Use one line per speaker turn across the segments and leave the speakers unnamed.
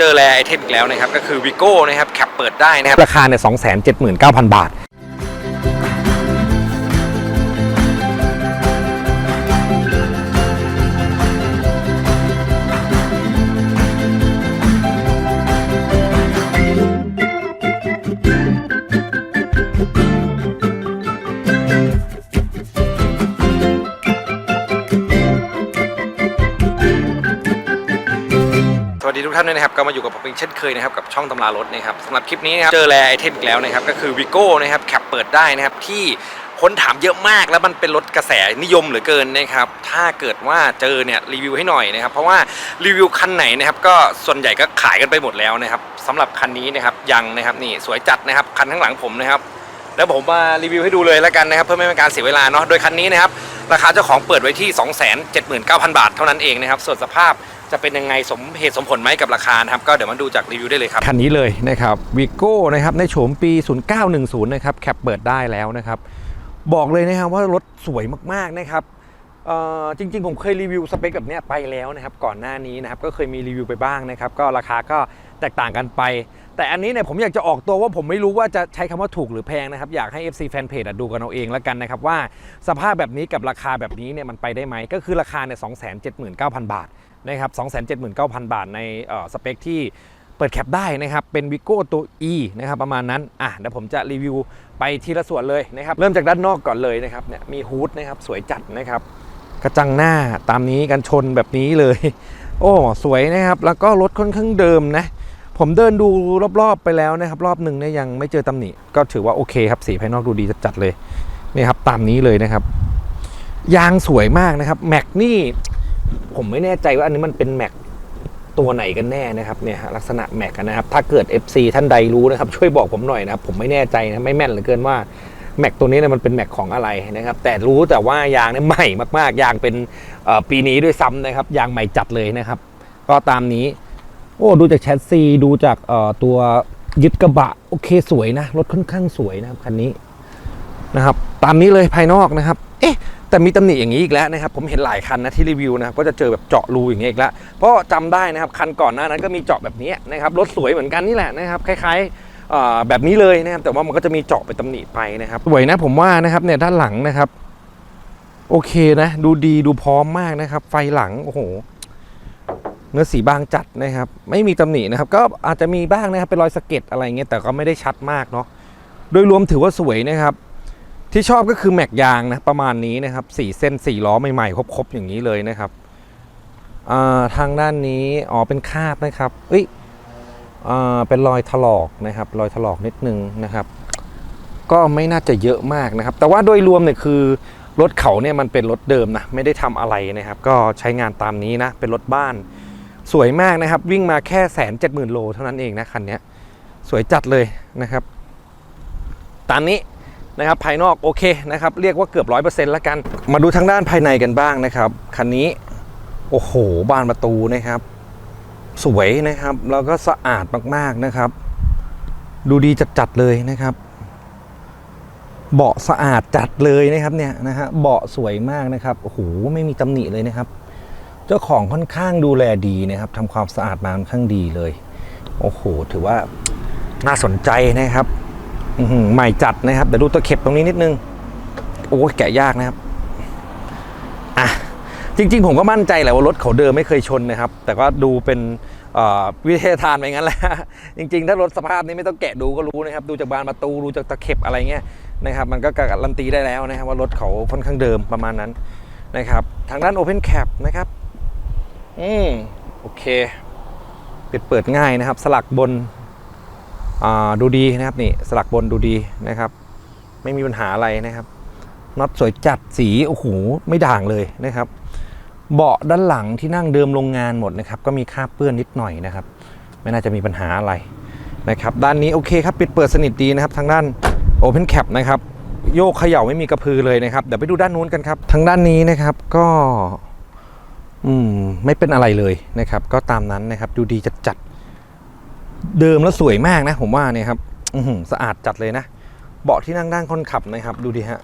เจอแลไอเทมอีกแล้วนะครับ ก็คือวิโก้นะครับแคปเปิดได้นะครับ
ราคาเนี่ยสองแสนเจ็ดหมื่นเก้าพันบาท
ทุกท่านด้วยนะครับก็มาอยู่กับผมเป็นเช่นเคยนะครับกับช่องตำรารถนะครับสำหรับคลิปนี้นะครับเจอแลไอเทมอีกแล้วนะครับก็คือวิโก้นะครับแคปเปิดได้นะครับที่คนถามเยอะมากแล้วมันเป็นรถกระแสนิยมเหลือเกินนะครับถ้าเกิดว่าเจอเนี่ยรีวิวให้หน่อยนะครับเพราะว่ารีวิวคันไหนนะครับก็ส่วนใหญ่ก็ขายกันไปหมดแล้วนะครับสำหรับคันนี้นะครับยังนะครับนี่สวยจัดนะครับคันข้างหลังผมนะครับแล้วผมมารีวิวให้ดูเลยแล้วกันนะครับเพื่อไม่เป็นการเสียเวลาเนาะโดยคันนี้นะครับราคาเจ้าของเปิดไว้ที่ 279,000 บาทเท่านั้นเองนะครับส่วนสภาพ จะเป็นยังไงสมเหตุสมผลไหมกับราคานะครับ ก็เดี๋ยวมาดูจากรีวิวได้เลยครับ
คันนี้เลยนะครับวิโก้นะครับในโฉมปี 0910 นะครับแคปเปิดได้แล้วนะครับ บอกเลยนะครับว่ารถสวยมากๆนะครับจริงๆ ผมเคยรีวิวสเปคแบบนี้ไปแล้วนะครับก่อนหน้านี้นะครับก็เคยมีรีวิวไปบ้างนะครับก็ราคาก็แตกต่างกันไป แต่อันนี้เนี่ยผมอยากจะออกตัวว่าผมไม่รู้ว่าจะใช้คำว่าถูกหรือแพงนะครับอยากให้ FC Fanpage ดูกันเอาเองแล้วกันนะครับว่าสภาพแบบนี้กับราคาแบบนี้เนี่ยมันไปได้ไหมก็คือราคาเนี่ย279,000บาท นะครับ279,000 บาทในสเปคที่เปิดแคปได้นะครับ เป็นวิโก้ตัว E นะครับประมาณนั้น อะเดี๋ยวผมจะรีวิวไปทีละส่วนเลยนะครับ เริ่มจากด้านนอกก่อนเลยนะครับ เนี่ยมีฮูดนะครับสวยจัดนะครับ กระจังหน้าตามนี้กันชนแบบนี้เลย โอ้ สวยนะครับ แล้วก็รถค่อนข้างเดิมนะ ผมเดินดูรอบๆไปแล้วนะครับ รอบหนึ่งเนี่ยยังไม่เจอตำหนิ ก็ถือว่าโอเคครับ สีภายนอกดูดีจัดๆเลย นี่ครับตามนี้เลยนะครับ ยางสวยมากนะครับ แม็กนี่ ผมไม่แน่ใจว่าอันนี้มันเป็นแม็กตัวไหนกันแน่นะครับเนี่ยลักษณะแม็กนะครับ ถ้าเกิด FC ท่านใดรู้นะครับ ช่วยบอกผมหน่อยนะครับ ผมไม่แน่ใจนะไม่แม่นเหลือเกินว่าแม็กตัวนี้เนี่ยมันเป็นแม็กของอะไรนะครับ แต่รู้แต่ว่ายางเนี่ยใหม่มาก ๆ ยางเป็นปีนี้ด้วยซ้ำนะครับ ยางใหม่จัดเลยนะครับ ก็ตามนี้โอ้ดูจากแชสซีดูจากตัวยึดกระบะโอเคสวยนะรถค่อนข้างสวยนะครับคันนี้นะครับ ตามนี้เลยภายนอกนะครับ เอ๊ะ แต่มีตำหนิอย่างนี้อีกแล้วนะครับผมเห็นหลายคันนะที่รีวิวนะครับก็จะเจอแบบเจาะรูอย่างเงี้ยอีกแล้วเพราะจำได้นะครับคันก่อนหน้านั้นก็มีเจาะแบบนี้นะครับรถสวยเหมือนกันนี่แหละนะครับคล้ายๆแบบนี้เลยนะครับแต่ว่ามันก็จะมีเจาะไปตำหนิไปนะครับสวยนะผมว่านะครับเนี่ยด้านหลังนะครับ โอเคนะ ดูดีดูพร้อมมากนะครับ ไฟหลังโอ้โหเนื้อสีบางจัดนะครับ ไม่มีตำหนินะครับ ก็อาจจะมีบ้างนะครับเป็นรอยสะเก็ดอะไรเงี้ยแต่ก็ไม่ได้ชัดมากเนาะโดยรวมถือว่าสวยนะครับ ที่ชอบก็คือแม็กยางนะประมาณนี้นะครับสี่เส้นสี่ล้อใหม่ๆครบๆอย่างนี้เลยนะครับทางด้านนี้อ๋อเป็นคาบนะครับเอ้ยอ่าเป็นรอยถลอกนะครับ รอยถลอกนิดนึงนะครับ ก็ไม่น่าจะเยอะมากนะครับ แต่ว่าโดยรวมเนี่ยคือรถเขาเนี่ยมันเป็นรถเดิมนะไม่ได้ทำอะไรนะครับ ก็ใช้งานตามนี้นะเป็นรถบ้านสวยมากนะครับ วิ่งมาแค่แสนเจ็ดหมื่นโลเท่านั้นเองนะคันนี้สวยจัดเลยนะครับ ตามนี้ นะครับภายนอกโอเคนะครับเรียกว่าเกือบร้อยเปอร์เซ็นต์ละกัน มาดูทางด้านภายในกันบ้างนะครับคันนี้โอ้โหบานประตูนะครับ สวยนะครับแล้วก็สะอาดมากๆนะครับ ดูดีจัดๆเลยนะครับเบาะสะอาดจัดเลยนะครับเนี่ยนะฮะเบาะสวยมากนะครับโอ้โหไม่มีตำหนิเลยนะครับ เจ้าของค่อนข้างดูแลดีนะครับทำความสะอาดมาค่อนข้างดีเลย โอ้โห ถือว่าน่าสนใจนะครับ ใหม่จัดนะครับเดี๋ยวดูตะเข็บตรงนี้นิดนึง โอ้แกะยากนะครับอะจริง ๆ ผมก็มั่นใจแหละว่ารถเขาเดิมไม่เคยชนนะครับ แต่ก็ดูเป็นวิทยาทานไปงั้นแหละจริง ๆ ถ้ารถสภาพนี้ไม่ต้องแกะดูก็รู้นะครับ ดูจากบานประตูดูจากตะเข็บอะไรเงี้ยนะครับ มันก็การันตีได้แล้วนะครับว่ารถเขาค่อนข้างเดิมประมาณนั้นนะครับ ทางด้าน Open Cap นะครับ อืมโอเค เปิดเปิดง่ายนะครับ สลักบน ดูดีนะครับนี่สลักบนดูดีนะครับ ไม่มีปัญหาอะไรนะครับน็อตสวยจัดสีโอ้โหไม่ด่างเลยนะครับ เบาะด้านหลังที่นั่งเดิมโรงงานหมดนะครับ ก็มีคราบเปื้อนนิดหน่อยนะครับ ไม่น่าจะมีปัญหาอะไรนะครับ ด้านนี้โอเคครับปิดเปิดสนิทดีนะครับ ทางด้าน Open Cap นะครับโยกเขย่าไม่มีกระพือเลยนะครับเดี๋ยวไปดูด้านนู้นกันครับ ทางด้านนี้นะครับก็อืมไม่เป็นอะไรเลยนะครับ ก็ตามนั้นนะครับ ดูดีจัดๆ เดิมแล้วสวยมากนะผมว่าเนี่ยครับสะอาดจัดเลยนะ เบาะที่นั่งด้านคนขับนะครับ ดูดิฮะ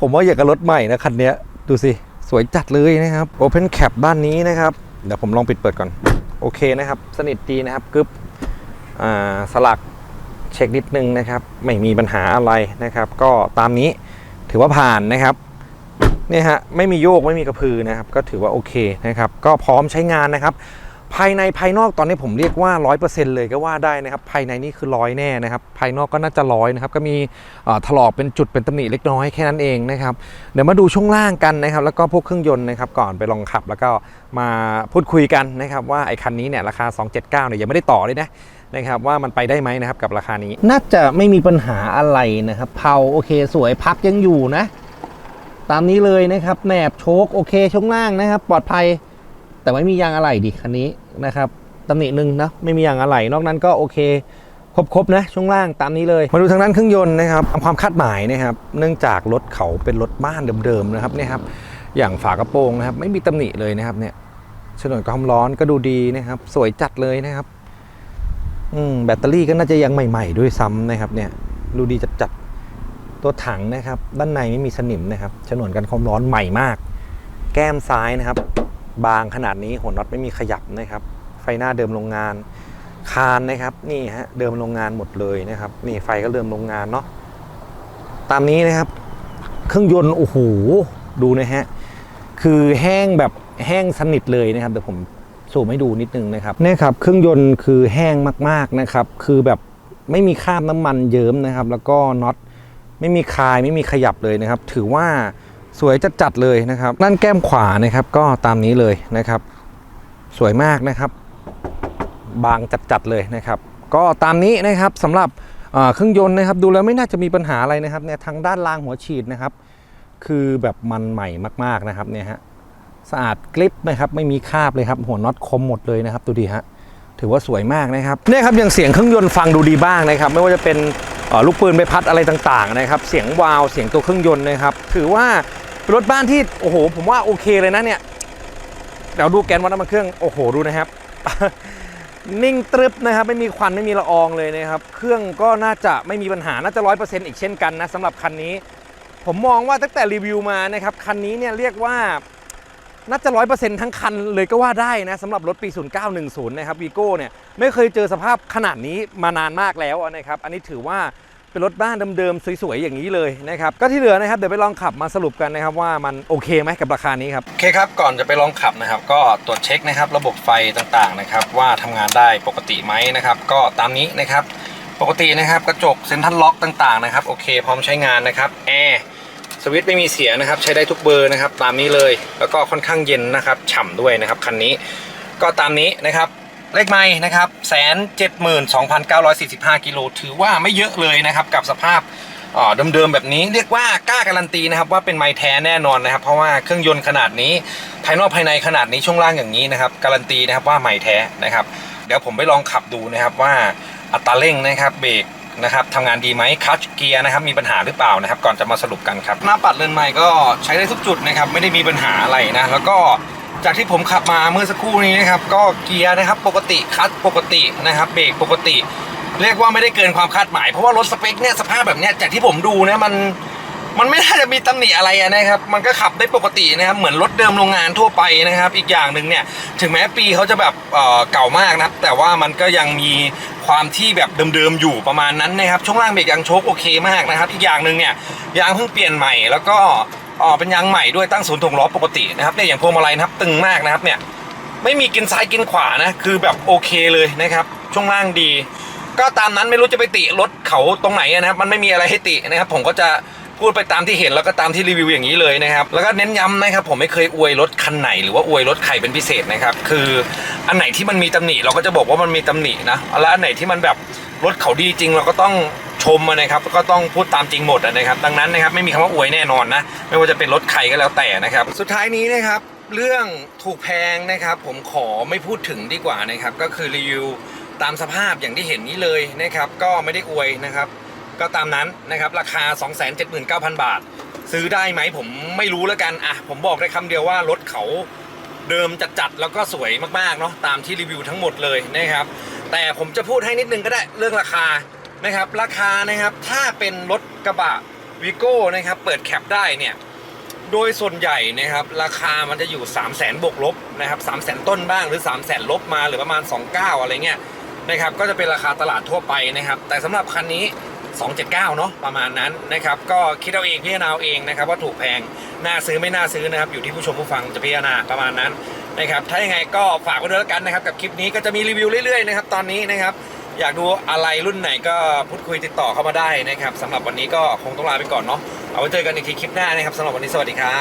ผมว่าอยากกับรถใหม่นะคันนี้ดูสิ สวยจัดเลยนะครับ Open Cap ด้านนี้นะครับ เดี๋ยวผมลองปิดเปิดก่อน โอเคนะครับ สนิทดีนะครับกึบสลักเช็คนิดนึงนะครับ ไม่มีปัญหาอะไรนะครับ ก็ตามนี้ถือว่าผ่านนะครับเนี่ยฮะไม่มีโยกไม่มีกระพือนะครับ ก็ถือว่าโอเคนะครับ ก็พร้อมใช้งานนะครับ ภายในภายนอกตอนนี้ผมเรียกว่า 100%เลยก็ว่าได้นะครับ ภายในนี่คือร้อยแน่นะครับ ภายนอกก็น่าจะร้อยนะครับก็มีถลอกเป็นจุดเป็นตำหนิเล็กน้อยแค่นั้นเองนะครับเดี๋ยวมาดูช่วงล่างกันนะครับ แล้วก็พวกเครื่องยนต์นะครับก่อนไปลองขับแล้วก็มาพูดคุยกันนะครับ ว่าไอ้คันนี้เนี่ยราคา 279เนี่ยยังไม่ได้ต่อเลยนะนะครับว่ามันไปได้ไหมนะครับกับราคานี้ น่าจะไม่มีปัญหาอะไรนะครับเผาโอเคสวยพับยังอยู่นะ ตามนี้เลยนะครับแหนบโชคโอเคช่วงล่างนะครับ ปลอดภัย แต่ไม่มียางอะไหล่ดิคันนี้นะครับตำหนิหนึ่งนะไม่มียางอะไหล่นอกนั้นก็โอเคครบๆนะช่วงล่างตามนี้เลย มาดูทางด้านเครื่องยนต์นะครับตามความคาดหมายนะครับ เนื่องจากรถเขาเป็นรถบ้านเดิมๆนะครับเนี่ยครับอย่างฝากระโปรงนะครับ ไม่มีตำหนิเลยนะครับเนี่ยฉนวนความร้อนก็ดูดีนะครับ สวยจัดเลยนะครับอืมแบตเตอรี่ก็น่าจะยังใหม่ ๆ ด้วยซ้ำนะครับเนี่ยดูดีจัดๆตัวถังนะครับ ด้านในไม่มีสนิมนะครับฉนวนกันความร้อนใหม่มาก แก้มซ้ายนะครับ บางขนาดนี้หัวน็อตไม่มีขยับนะครับ ไฟหน้าเดิมโรงงาน คานนะครับนี่ฮะเดิมโรงงานหมดเลยนะครับนี่ไฟก็เดิมโรงงานเนาะตามนี้นะครับ เครื่องยนต์โอ้โหดูนะฮะคือแห้งแบบแห้งสนิทเลยนะครับเดี๋ยวผมสูมให้ดูนิดนึงนะครับนี่ครับเครื่องยนต์คือแห้งมากๆนะครับ คือแบบไม่มีคราบน้ำมันเยิ้มนะครับ แล้วก็น็อตไม่มีคลายไม่มีขยับเลยนะครับ ถือว่า สวยจัดๆเลยนะครับด้านแก้มขวานะครับก็ตามนี้เลยนะครับ สวยมากนะครับ บางจัดๆเลยนะครับ ก็ตามนี้นะครับสำหรับเอ่อเครื่องยนต์นะครับ ดูแล้วไม่น่าจะมีปัญหาอะไรนะครับเนี่ยทางด้านล่างหัวฉีดนะครับ คือแบบมันใหม่มากๆนะครับเนี่ยฮะสะอาดกริบนะครับ ไม่มีคราบเลยครับ หัวน็อตคมหมดเลยนะครับดูดีฮะ ถือว่าสวยมากนะครับเนี่ยครับอย่างเสียงเครื่องยนต์ฟังดูดีบ้างนะครับ ไม่ว่าจะเป็นลูกปืนใบพัดอะไรต่างๆนะครับเสียงวาวเสียงตัวเครื่องยนต์นะครับ ถือว่ารถบ้านที่โอ้โห ผมว่าโอเคเลยนะเนี่ยเดี๋ยวดูแกนวัดน้ำมันเครื่องโอ้โหดูนะครับ นิ่งตรึบนะครับ ไม่มีควันไม่มีละอองเลยนะครับ เครื่องก็น่าจะไม่มีปัญหาน่าจะร้อยเปอร์เซ็นต์อีกเช่นกันนะสำหรับคันนี้ ผมมองว่าตั้งแต่รีวิวมานะครับคันนี้เนี่ยเรียกว่า น่าจะร้อยเปอร์เซ็นต์ทั้งคันเลยก็ว่าได้นะสำหรับรถปี 0910 นะครับวีโก้เนี่ยไม่เคยเจอสภาพขนาดนี้มานานมากแล้วนะครับ อันนี้ถือว่าเป็นรถบ้านเดิมๆ สวยๆ อย่างนี้เลยนะครับ ก็ที่เหลือนะครับ เดี๋ยวไปลองขับมาสรุปกันนะครับ ว่ามันโอเคไหมกับราคานี้ครับ โอเคครับ ก่อนจะไปลองขับนะครับ ก็ตรวจเช็คนะครับ ระบบไฟต่างๆนะครับ ว่าทำงานได้ปกติไหมนะครับ ก็ตามนี้นะครับ ปกตินะครับกระจกเซ็นทรัลล็อกต่างๆนะครับโอเค พร้อมใช้งานนะครับแอร์ สวิตช์ไม่มีเสียนะครับ ใช้ได้ทุกเบอร์นะครับ ตามนี้เลย แล้วก็ค่อนข้างเย็นนะครับฉ่ำด้วยนะครับคันนี้ ก็ตามนี้นะครับเลขไม้นะครับแสนเจ็ดหมื่นสองพันเก้าร้อยสี่สิบห้ากิโลถือว่าไม่เยอะเลยนะครับ กับสภาพเอ่อเดิมๆแบบนี้เรียกว่ากล้าการันตีนะครับว่าเป็นไม้แท้แน่นอนนะครับ เพราะว่าเครื่องยนต์ขนาดนี้ภายนอกภายในขนาดนี้ช่วงล่างอย่างนี้นะครับการันตีนะครับว่าไม้แท้นะครับ เดี๋ยวผมไปลองขับดูนะครับว่าอัตราเร่งนะครับเบรก นะครับทำงานดีไหมคัชเกียร์นะครับมีปัญหาหรือเปล่านะครับ ก่อนจะมาสรุปกันครับ หน้าปัดเรือนใหม่ก็ใช้ได้ทุกจุดนะครับไม่ได้มีปัญหาอะไรนะแล้วก็จากที่ผมขับมาเมื่อสักครู่นี้นะครับก็เกียร์นะครับปกติคัชปกตินะครับเบรกปกติ เรียกว่าไม่ได้เกินความคาดหมายเพราะว่ารถสเปคเนี่ยสภาพแบบเนี้ยจากที่ผมดูเนี่ยมัน มันไม่น่าจะมีตำหนิอะไระนะครับ มันก็ขับได้ปกตินะครับ เหมือนรถเดิมโรงงานทั่วไปนะครับ อีกอย่างหนึ่งเนี่ย ถึงแม้ปีเขาจะแบบเอ่อเก่ามากนะ แต่ว่ามันก็ยังมีความที่แบบเดิมๆอยู่ประมาณนั้นนะครับ ช่วงล่างเบรกยางโชคโอเคมากนะครับ อีกอย่างหนึ่งเนี่ยยางเพิ่งเปลี่ยนใหม่ แล้วก็เอ่อเป็นยางใหม่ด้วยตั้งศูนย์ถ่วงล้อปกตินะครับเนี่ยอย่างพวงมาลัยนะครับตึงมากนะครับเนี่ย ไม่มีกินซ้ายกินขวานะ คือแบบโอเคเลยนะครับ ช่วงล่างดี ก็ตามนั้นไม่รู้จะไปติรถเขาตรงไหนนะครับ มันไม่มีอะไรให้ตินะครับ ผมก็จะ พูดไปตามที่เห็นแล้วก็ตามที่รีวิวอย่างนี้เลยนะครับ แล้วก็เน้นย้ำนะครับผมไม่เคยอวยรถคันไหนหรือว่าอวยรถใครเป็นพิเศษนะครับ คืออันไหนที่มันมีตำหนิเราก็จะบอกว่ามันมีตำหนินะแล้วอันไหนที่มันแบบรถเขาดีจริงเราก็ต้องชมนะครับก็ต้องพูดตามจริงหมดนะครับ ดังนั้นนะครับไม่มีคำว่าอวยแน่นอนนะไม่ว่าจะเป็นรถใครก็แล้วแต่นะครับ สุดท้ายนี้นะครับเรื่องถูกแพงนะครับ ผมขอไม่พูดถึงดีกว่านะครับ ก็คือรีวิวตามสภาพอย่างที่เห็นนี้เลยนะครับ ก็ไม่ได้อวยนะครับ ก็ตามนั้นนะครับราคา 279,000 บาท ซื้อได้ไหมผมไม่รู้แล้วกันอะผมบอกได้คำเดียวว่ารถเขาเดิมจัดๆแล้วก็สวยมากๆเนาะตามที่รีวิวทั้งหมดเลยนะครับ แต่ผมจะพูดให้นิดนึงก็ได้เรื่องราคานะครับ ราคานะครับถ้าเป็นรถกระบะวีโก้นะครับเปิดแคปได้เนี่ย
โดยส่วนใหญ่นะครับราคามันจะอยู่ 3 0 0แสนบวกลบนะครับ3 0 0แสนต้นบ้างหรือ 3 0 0แสนลบมาหรือประมาณ 29 อะไรเงี้ยนะครับก็จะเป็นราคาตลาดทั่วไปนะครับ แต่สำหรับคันนี้ 279 เนาะประมาณนั้นนะครับ ก็คิดเอาเองพิจารณาเอาเองนะครับ ว่าถูกแพงน่าซื้อไม่น่าซื้อนะครับ อยู่ที่ผู้ชมผู้ฟังจะพิจารณาประมาณนั้นนะครับถ้ายังไงก็ฝากไว้ด้วยแล้วกันนะครับ กับคลิปนี้ก็จะมีรีวิวเรื่อยๆนะครับตอนนี้นะครับ อยากดูอะไรรุ่นไหนก็พูดคุยติดต่อเข้ามาได้นะครับสำหรับวันนี้ก็คงต้องลาไปก่อนเนาะเอาไว้เจอกันอีกทีคลิปหน้านะครับสำหรับวันนี้สวัสดีครับ